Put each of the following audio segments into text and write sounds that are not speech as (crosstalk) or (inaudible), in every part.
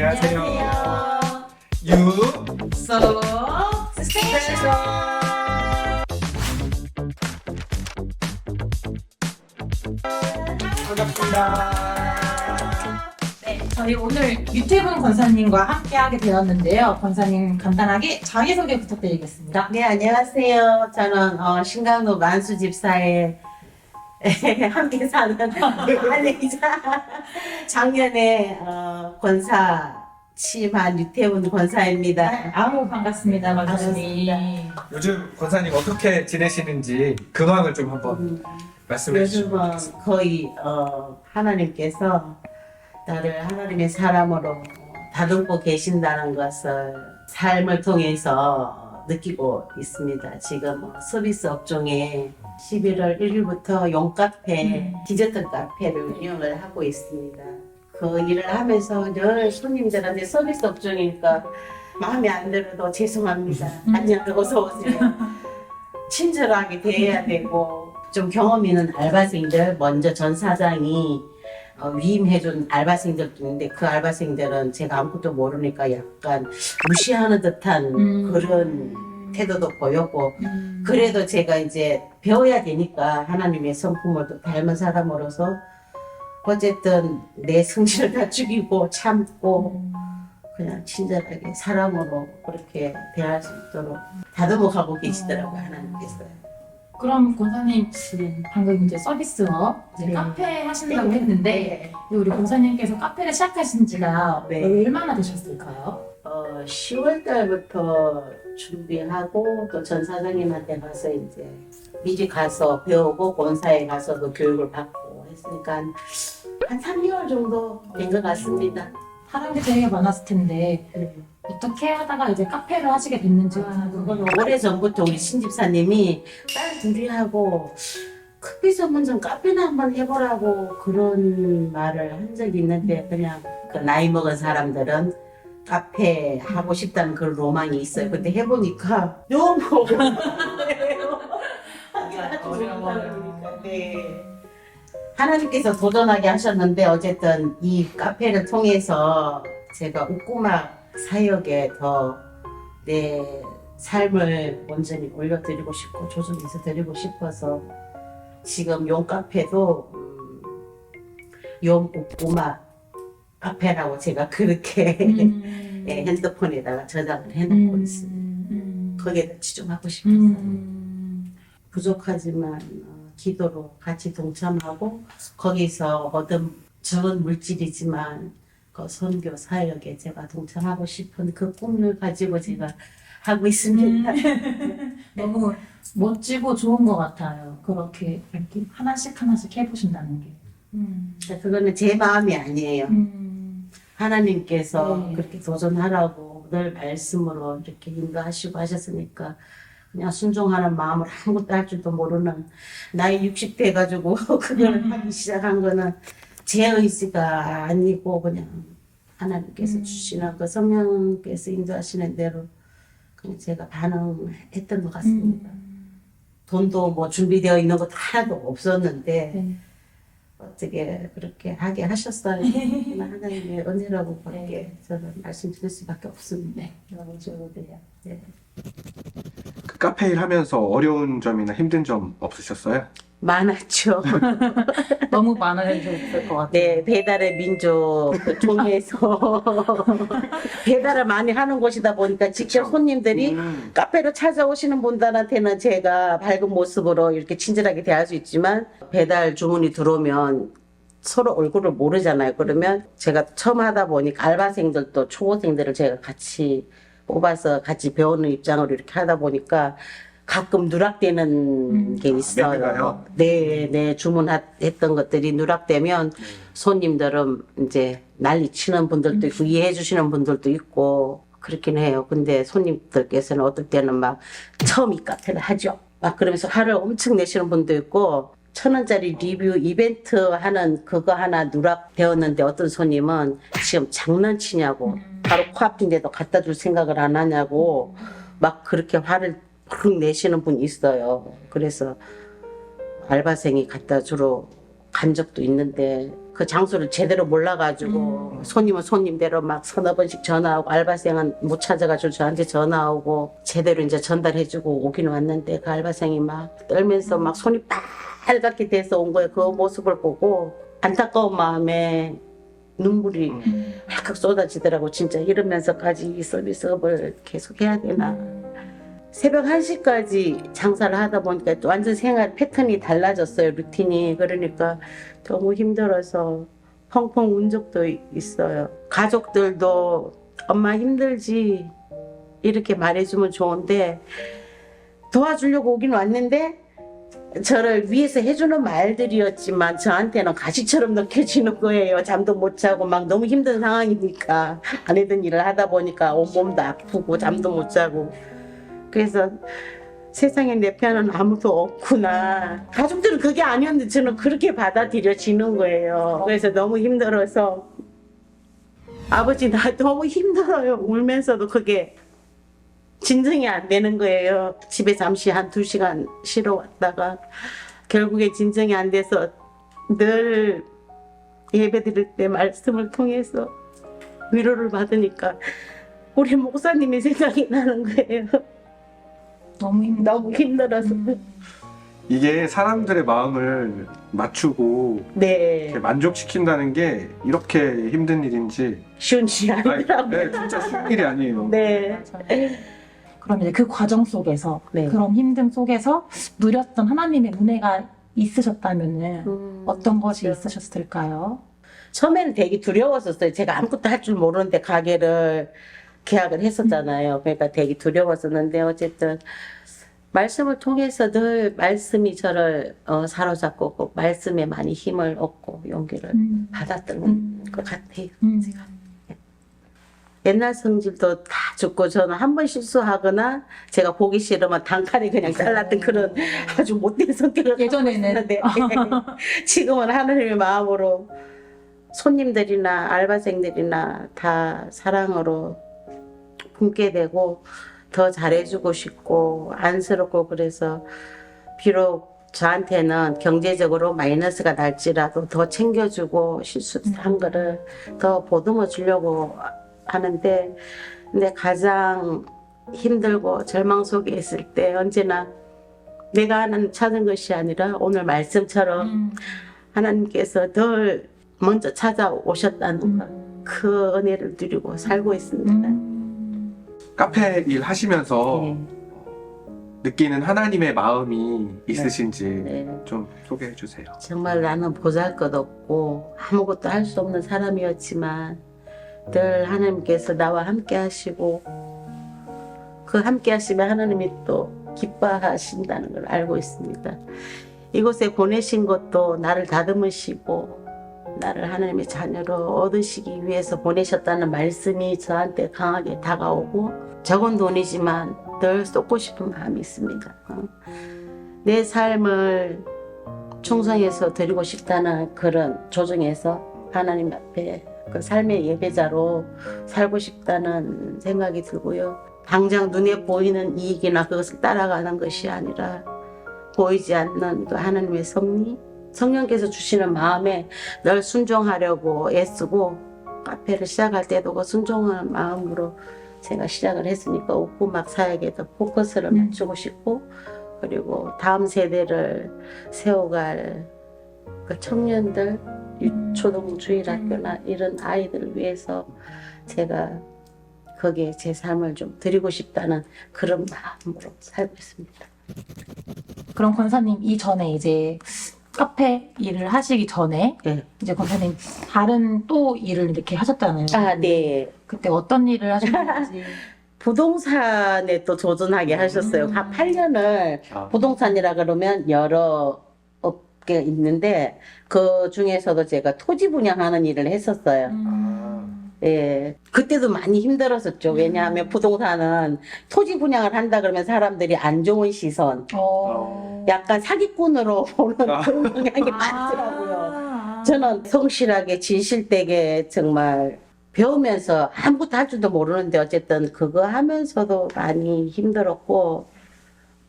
안녕하세요. 유 So 스테이션. 반갑습니다. 네, 저희 오늘 유태분 권사님과 함께하게 되었는데요. 권사님 간단하게 자기소개 부탁드리겠습니다. 네, 안녕하세요. 저는 어, 신강로 만수 집사에 (laughs) 함께 사는 아내이자 작년에 어, 권사 취임한 유태훈 권사입니다. 네, 아우 반갑습니다, 권사님. 요즘 권사님 어떻게 지내시는지 근황을 좀 한번 음, 말씀해 주시면 요즘은 좋겠습니다. 거의 어, 하나님께서 나를 하나님의 사람으로 다듬고 계신다는 것을 삶을 통해서 느끼고 있습니다. 지금 뭐 서비스 업종에 11월 1일부터 용카페, 음. 디저트 카페를 운영을 하고 있습니다. 그 일을 하면서 늘 손님들한테 서비스 업종이니까 마음에 안 들어도 죄송합니다. 음. 안녕, 어서 오세요. (laughs) 친절하게 대해야 되고 좀 경험 있는 알바생들 먼저 전 사장이 어, 위임해준 알바생들도 있는데 그 알바생들은 제가 아무것도 모르니까 약간 무시하는 듯한 음. 그런 태도도 보였고 음. 그래도 제가 이제 배워야 되니까 하나님의 성품을 또 닮은 사람으로서 어쨌든 내 성질을 다 죽이고 참고 그냥 친절하게 사람으로 그렇게 대할 수 있도록 다듬어 가고 계시더라고요 하나님께서 그럼 권사님 방금 이제 서비스업 이제 네. 카페 하신다고 했는데 우리 권사님께서 카페를 시작하신 지가 네. 얼마나 되셨을까요? 어, 10월 달부터 준비하고 또 전 사장님한테 가서 이제 미리 가서 배우고 본사에 가서 도 교육을 받고 했으니까 한, 한 3개월 정도 된 것 같습니다. 사람들이 되게 많았을 텐데 어떻게 하다가 이제 카페를 하시게 됐는지 아, 그거는 오래 전부터 우리 신집사님이 딸 둘이 하고 커피 전문점 카페나 한번 해보라고 그런 말을 한 적이 있는데 그냥 그 나이 먹은 사람들은 카페 하고 싶다는 그런 로망이 있어요. 근데 해보니까 너무 (laughs) 어려워요. 어려워요. 네. 하나님께서 도전하게 하셨는데 어쨌든 이 카페를 통해서 제가 웃구마 사역에 더 내 삶을 온전히 올려드리고 싶고 조정해서 드리고 싶어서 지금 용 카페도 음, 용 웃구마 카페라고 제가 그렇게 음. (laughs) 예, 핸드폰에다가 저장을 해놓고 있습니다. 음. 거기에 치중하고 싶어서 음. 부족하지만 어, 기도로 같이 동참하고 거기서 얻은 적은 물질이지만 그 선교 사역에 제가 동참하고 싶은 그 꿈을 가지고 제가 하고 있습니다. (laughs) 너무 멋지고 좋은 것 같아요. 그렇게 이렇게 하나씩 하나씩 해보신다는 게. 음. 그거는 제 마음이 아니에요. 음. 하나님께서 네. 그렇게 도전하라고 늘 말씀으로 이렇게 인도하시고 하셨으니까 그냥 순종하는 마음을 아무것도 할 줄도 모르는 나이 60 돼가지고 (laughs) 그걸 음. 하기 시작한 거는 제 의지가 아니고 그냥 하나님께서 음. 주시는 그 성령께서 인도하시는 대로 그냥 제가 반응했던 것 같습니다. 음. 돈도 뭐 준비되어 있는 것도 하나도 없었는데 네. 어떻게 그렇게 하게 하셨어요. (laughs) 하나님의 은혜라고 그렇게 저는 말씀드릴 수밖에 없습니다. 네. 너무 좋으세요. 네. 그 카페 일 하면서 어려운 점이나 힘든 점 없으셨어요? 많았죠. (laughs) 너무 많아졌을 것 같아요. 네, 배달의 민족 그 종에서 (laughs) 배달을 많이 하는 곳이다 보니까 직접 그쵸. 손님들이 음. 카페로 찾아오시는 분들한테는 제가 밝은 모습으로 이렇게 친절하게 대할 수 있지만 배달 주문이 들어오면 서로 얼굴을 모르잖아요. 그러면 제가 처음 하다 보니까 알바생들도 초보생들을 제가 같이 뽑아서 같이 배우는 입장으로 이렇게 하다 보니까 가끔 누락되는 음. 게 있어요. 네, 네, 주문했던 것들이 누락되면 손님들은 이제 난리 치는 분들도 있고 이해해 주시는 분들도 있고 그렇긴 해요. 근데 손님들께서는 어떨 때는 막 처음 이 카페를 하죠. 막 그러면서 화를 엄청 내시는 분도 있고 천 원짜리 리뷰 이벤트 하는 그거 하나 누락되었는데 어떤 손님은 지금 장난치냐고 바로 코앞인데도 갖다 줄 생각을 안 하냐고 막 그렇게 화를 푹 내시는 분이 있어요. 그래서 알바생이 갖다 주러 간 적도 있는데 그 장소를 제대로 몰라가지고 손님은 손님대로 막 서너 번씩 전화하고 알바생은 못 찾아가지고 저한테 전화오고 제대로 이제 전달해주고 오긴 왔는데 그 알바생이 막 떨면서 막 손이 빨갛게 돼서 온 거예요. 그 모습을 보고 안타까운 마음에 눈물이 확 쏟아지더라고. 진짜 이러면서까지 이 서비스업을 계속 해야 되나 새벽 1시까지 장사를 하다 보니까 또 완전 생활 패턴이 달라졌어요 루틴이. 그러니까 너무 힘들어서 펑펑 운 적도 있어요. 가족들도 엄마 힘들지 이렇게 말해주면 좋은데 도와주려고 오긴 왔는데 저를 위해서 해주는 말들이었지만 저한테는 가시처럼 느껴지는 거예요. 잠도 못 자고 막 너무 힘든 상황이니까 안 했던 일을 하다 보니까 온몸도 아프고 잠도 못 자고 그래서 세상에 내 편은 아무도 없구나. 가족들은 그게 아니었는데 저는 그렇게 받아들여지는 거예요. 그래서 너무 힘들어서 아버지 나 너무 힘들어요. 울면서도 그게 진정이 안 되는 거예요. 집에 잠시 한 두 시간 쉬러 왔다가 결국에 진정이 안 돼서 늘 예배 드릴 때 말씀을 통해서 위로를 받으니까 우리 목사님이 생각이 나는 거예요. 너무 힘들어. 너무 힘들어서. 이게 사람들의 마음을 맞추고 네. 이렇게 만족시킨다는 게 이렇게 힘든 일인지 쉬운 일이 아니, 아니더라고요. 네, 진짜 쉬운 일이 아니에요. 네. 그럼 이제 그 과정 속에서 네. 그런 힘듦 속에서 누렸던 하나님의 은혜가 있으셨다면은 음, 어떤 것이 그렇죠. 있으셨을까요? 처음에는 되게 두려웠었어요. 제가 아무것도 할 줄 모르는데 가게를 계약을 했었잖아요. 그러니까 되게 두려웠었는데 어쨌든 말씀을 통해서 늘 말씀이 저를 어, 사로잡고 그 말씀에 많이 힘을 얻고 용기를 음. 받았던 음. 것 같아요. 음. 옛날 성질도 다 죽고 저는 한 번 실수하거나 제가 보기 싫으면 단칼에 그냥 잘랐던 그런 아주 못된 성격을 예전에는 네. (laughs) 지금은 하나님의 마음으로 손님들이나 알바생들이나 다 사랑으로 품게 되고 더 잘해주고 싶고 안쓰럽고 그래서 비록 저한테는 경제적으로 마이너스가 날지라도 더 챙겨주고 실수한 거를 더 보듬어 주려고 하는데 근데 가장 힘들고 절망 속에 있을 때 언제나 내가 하는 찾은 것이 아니라 오늘 말씀처럼 음. 하나님께서 덜 먼저 찾아오셨다는 것, 음. 그 은혜를 누리고 살고 있습니다. 음. 카페 일 하시면서 네, 느끼는 하나님의 마음이 있으신지 네. 좀 소개해 주세요. 정말 나는 보잘 것 없고 아무것도 할 수 없는 사람이었지만 늘 하나님께서 나와 함께 하시고 그 함께 하시면 하나님이 또 기뻐하신다는 걸 알고 있습니다. 이곳에 보내신 것도 나를 다듬으시고 나를 하나님의 자녀로 얻으시기 위해서 보내셨다는 말씀이 저한테 강하게 다가오고 적은 돈이지만 늘 쏟고 싶은 마음이 있습니다. 어. 내 삶을 충성해서 드리고 싶다는 그런 조정에서 하나님 앞에 그 삶의 예배자로 살고 싶다는 생각이 들고요. 당장 눈에 보이는 이익이나 그것을 따라가는 것이 아니라 보이지 않는 그 하나님의 섭리, 성령께서 주시는 마음에 늘 순종하려고 애쓰고 카페를 시작할 때도 그 순종하는 마음으로 제가 시작을 했으니까 옥구막 사역에 더 포커스를 음. 맞추고 싶고 그리고 다음 세대를 세워갈 그 청년들 초등 주일학교나 이런 아이들을 위해서 제가 거기에 제 삶을 좀 드리고 싶다는 그런 마음으로 살고 있습니다. 그럼 권사님 이전에 이제 카페 일을 하시기 전에 네. 이제 권사님 다른 또 일을 이렇게 하셨잖아요. 아, 네. 그때 어떤 일을 하셨는지. (laughs) 부동산에 또 도전하게 하셨어요. 음. 한 8년을 아, 부동산이라 그러면 여러 업계 있는데 그 중에서도 제가 토지 분양하는 일을 했었어요. 음. 예. 그때도 많이 힘들었었죠. 왜냐하면 부동산은 토지 분양을 한다 그러면 사람들이 안 좋은 시선, 어. 약간 사기꾼으로 (laughs) 보는 아. 그런 경향이 아. 많더라고요. 저는 성실하게 진실되게 정말 배우면서 아무것도 할 줄도 모르는데 어쨌든 그거 하면서도 많이 힘들었고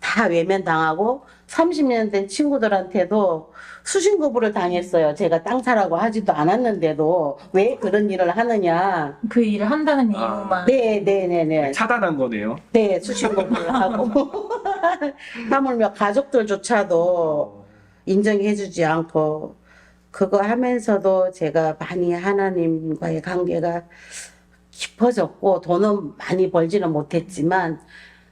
다 외면당하고 30년 된 친구들한테도 수신거부를 당했어요. 제가 땅 사라고 하지도 않았는데도 왜 그런 일을 하느냐. 그 일을 한다는 아. 이유만. 네, 네, 네, 네. 차단한 거네요. 네, 수신거부를 하고. (laughs) 하물며 가족들조차도 인정해주지 않고 그거 하면서도 제가 많이 하나님과의 관계가 깊어졌고 돈은 많이 벌지는 못했지만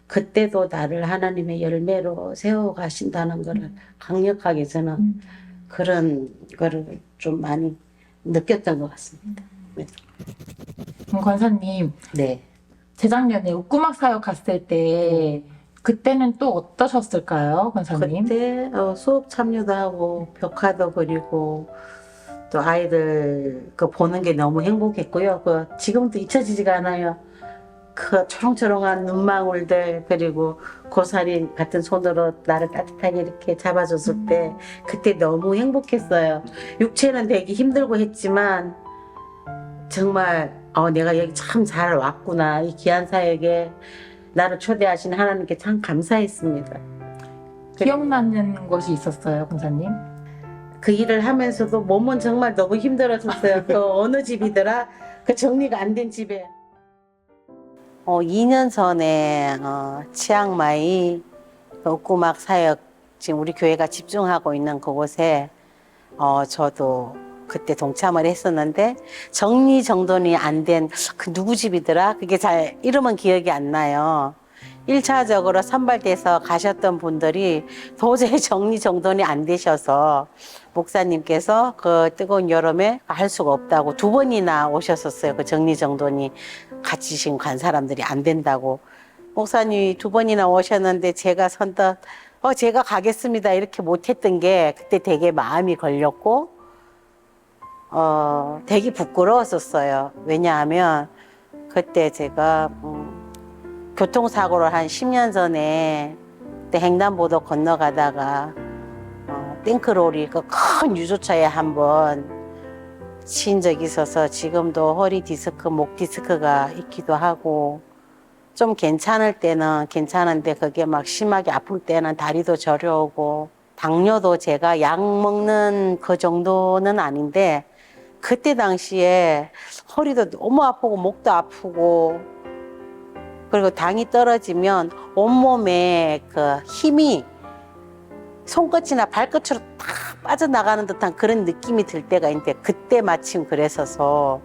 그때도 나를 하나님의 열매로 세워 가신다는 거를 강력하게 저는 음. 그런 거를 좀 많이 느꼈던 것 같습니다. 그럼 권사님, 네. 재작년에 옥구막 사역 갔을 때 그때는 또 어떠셨을까요, 권사님? 그때 어, 수업 참여도 하고 벽화도 그리고 또 아이들 그 보는 게 너무 행복했고요. 그 지금도 잊혀지지가 않아요. 그 초롱초롱한 눈망울들 그리고 고사리 같은 손으로 나를 따뜻하게 이렇게 잡아줬을 때 그때 너무 행복했어요. 육체는 되게 힘들고 했지만 정말 어, 내가 여기 참 잘 왔구나 이 귀한 사역에 나를 초대하신 하나님께 참 감사했습니다. 기억나는 것이 있었어요, 권사님? 그 일을 하면서도 몸은 정말 너무 힘들었었어요. 그 어느 집이더라? 그 정리가 안 된 집에. 어, 2년 전에 어, 치앙마이 그 옥구막 사역 지금 우리 교회가 집중하고 있는 그곳에 어, 저도 그때 동참을 했었는데 정리 정돈이 안 된 그 누구 집이더라? 그게 잘 이름은 기억이 안 나요. 1차적으로 선발돼서 가셨던 분들이 도저히 (laughs) 정리 정돈이 안 되셔서 목사님께서 그 뜨거운 여름에 할 수가 없다고 두 번이나 오셨었어요. 그 정리 정돈이 같이 지금 간 사람들이 안 된다고. 목사님이 두 번이나 오셨는데 제가 선뜻 어 제가 가겠습니다 이렇게 못했던 게 그때 되게 마음이 걸렸고 어 되게 부끄러웠었어요. 왜냐하면 그때 제가 음, 교통사고를 한 10년 전에 그때 횡단보도 건너가다가 어, 탱크롤이 그 큰 유조차에 한번 치인 적이 있어서 지금도 허리 디스크, 목 디스크가 있기도 하고 좀 괜찮을 때는 괜찮은데 그게 막 심하게 아플 때는 다리도 저려오고 당뇨도 제가 약 먹는 그 정도는 아닌데 그때 당시에 허리도 너무 아프고 목도 아프고 그리고 당이 떨어지면 온몸에 그 힘이 손끝이나 발끝으로 다 빠져나가는 듯한 그런 느낌이 들 때가 있는데 그때 마침 그랬어서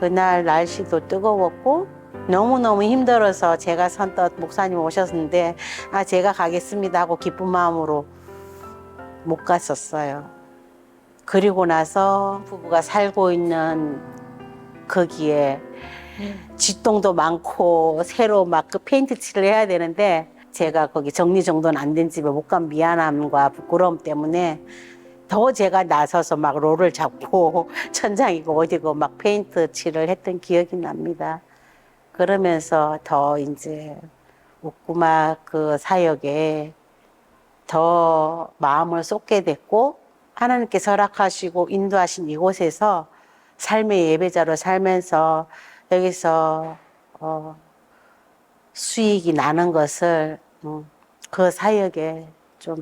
그날 날씨도 뜨거웠고 너무너무 힘들어서 제가 선뜻 목사님 오셨는데 아 제가 가겠습니다 하고 기쁜 마음으로 못 갔었어요. 그리고 나서 부부가 살고 있는 거기에 지똥도 많고 새로 막 그 페인트 칠을 해야 되는데 제가 거기 정리정돈 안 된 집에 못 간 미안함과 부끄러움 때문에 더 제가 나서서 막 롤을 잡고 (laughs) 천장이고 어디고 막 페인트 칠을 했던 기억이 납니다. 그러면서 더 이제 옥구막 그 사역에 더 마음을 쏟게 됐고 하나님께서 허락하시고 인도하신 이곳에서 삶의 예배자로 살면서 여기서 어, 수익이 나는 것을 음, 그 사역에 좀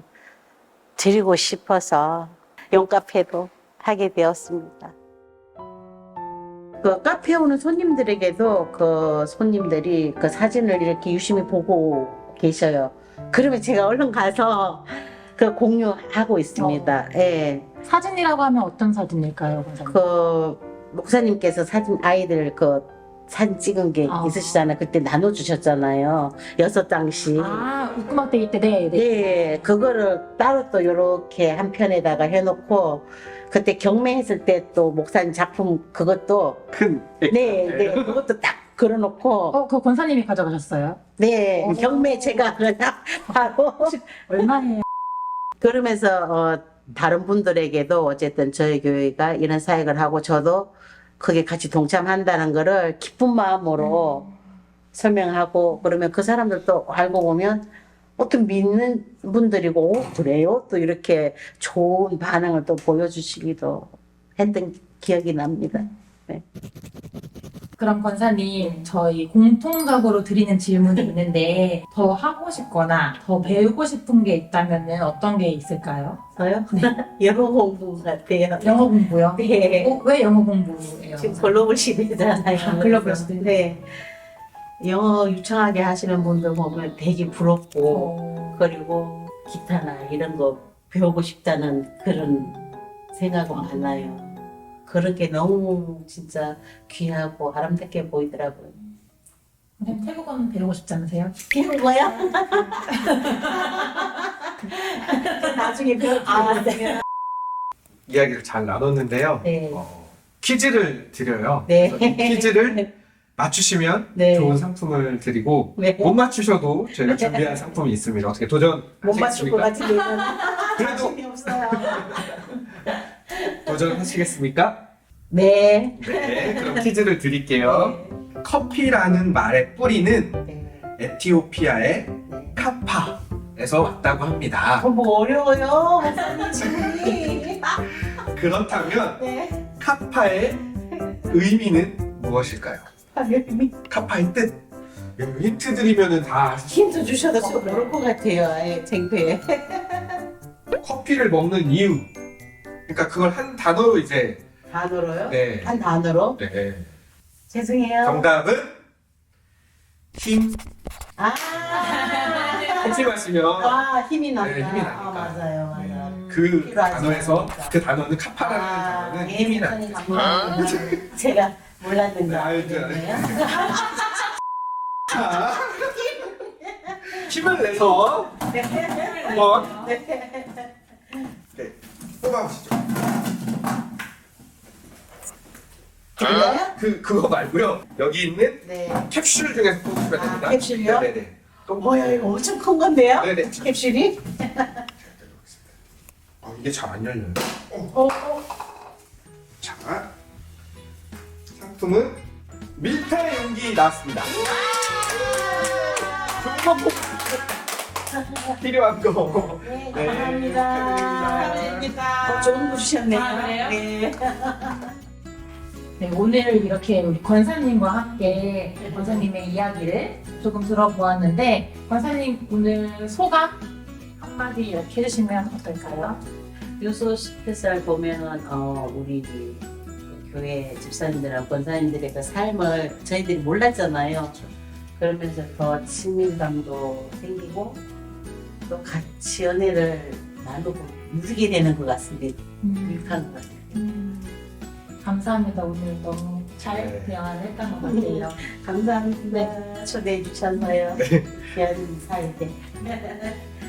드리고 싶어서 용카페도 하게 되었습니다. 그 카페 오는 손님들에게도 그 손님들이 그 사진을 이렇게 유심히 보고 계셔요. 그러면 제가 얼른 가서 그 공유하고 있습니다. 예. 사진이라고 하면 어떤 사진일까요? 그 목사님께서 사진 아이들 그 사진 찍은 게 아. 있으시잖아요. 그때 나눠주셨잖아요. 여섯 장씩. 아, 옥구막 대기 때, 네, 네. 네, 그거를 따로 또 이렇게 한 편에다가 해놓고 그때 경매했을 때 또 목사님 작품 그것도 큰 네, 네, 그것도 딱 걸어놓고 어, 그 권사님이 가져가셨어요? 네, 어. 경매 제가 그냥 하고 얼마예요? 그러면서 어, 다른 분들에게도 어쨌든 저희 교회가 이런 사역을 하고 저도 거기에 같이 동참한다는 거를 기쁜 마음으로 설명하고 그러면 그 사람들도 알고 보면 어떤 믿는 분들이고 오, 그래요? 또 이렇게 좋은 반응을 또 보여주시기도 했던 기억이 납니다. 네. 그럼 권사님, 저희 공통적으로 드리는 질문이 있는데 더 하고 싶거나 더 배우고 싶은 게 있다면 어떤 게 있을까요? 저요? (laughs) 영어 공부 같아요. 영어 공부요? 네. 어, 왜 영어 공부예요? 지금 글로벌 시대잖아요. 아, 글로벌 시대. 네. 영어 유창하게 하시는 분들 보면 되게 부럽고 어, 그리고 기타나 이런 거 배우고 싶다는 그런 생각은 많아요. 그런 게 너무 진짜 귀하고 아름답게 보이더라고요. 선생님 태국어는 배우고 싶지 않으세요? 배운 거야? (laughs) 나중에 배울 아, 네. 이야기를 잘 나눴는데요. 네. 어, 퀴즈를 드려요. 네. 그래서 이 퀴즈를 맞추시면 네. 좋은 상품을 드리고 네. 못 맞추셔도 저희가 준비한 상품이 있습니다. 어떻게 도전 못 맞출 것? 같은데 그래도 (laughs) 자신이 없어요. 도전하시겠습니까? 네. 네. 그럼 퀴즈를 드릴게요. 커피라는 말의 뿌리는 네. 에티오피아의 네. 카파에서 왔다고 합니다. 너무 어려워요, 목사님 질문이. (laughs) 그렇다면 네. 카파의 의미는 무엇일까요? 파별미 카파의 뜻. 힌트 드리면은 다 힌트 주셔도 저 모를 것 같아요. 아예 창피해. 커피를 먹는 이유. 그러니까 그걸 한 단어로 이제 단어로요? 네. 한 단어로? 네. 죄송해요. 정답은 힘. 아. 커피 마시면 아, 힘이 난다. 네, 힘이 나니까. 아, 맞아요, 맞아요. 그 필요하지 단어에서 않으니까. 그 단어는 카파라는 아, 단어는 예, 힘이 목사님 나. 감사합니다. 제가 몰랐는데. 네, 알죠, 알겠네요. 자, 힘을 내서 한번 네, 뽑아보시죠. 들려요? 그 그거 말고요. 여기 있는 네. 캡슐 중에서 뽑으시면 아, 됩니다. 캡슐이요? 네네네. 또 뭐야, 이거 엄청 큰 건데요? 네네. 캡슐이? 아, 이게 잘 안 열려요. 어, 어. 자, 상품은 밀타 용기 나왔습니다. (laughs) 필요한 거. 네, 네, 감사합니다. 축하드립니다. 어, 좋은 거 주셨네요. 아, 그래요? 네. (laughs) 네, 오늘 이렇게 우리 권사님과 함께 권사님의 이야기를 조금 들어보았는데 권사님 오늘 소감 한마디 이렇게 해주시면 어떨까요? 유소 스페셜 보면은 어 우리 그 교회 집사님들하고 권사님들의 그 삶을 저희들이 몰랐잖아요. 그러면서 더 친밀감도 생기고 또 같이 연애를 나누고 누리게 되는 것 같습니다. 유익한 것 같아요. 음, 감사합니다. 오늘 너무 잘 네. 대화를 했던 것 같아요. 감사합니다. 초대해 주셔서요. 귀한 인사할 때.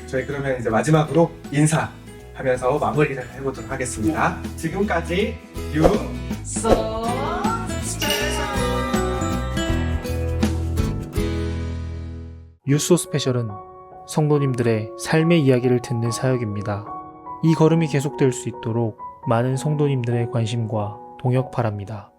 저희 그러면 이제 마지막으로 인사하면서 마무리를 해보도록 하겠습니다. 지금까지 유 So, 유소 스페셜은 성도님들의 삶의 이야기를 듣는 사역입니다. 이 걸음이 계속될 수 있도록 많은 성도님들의 관심과 동역 바랍니다.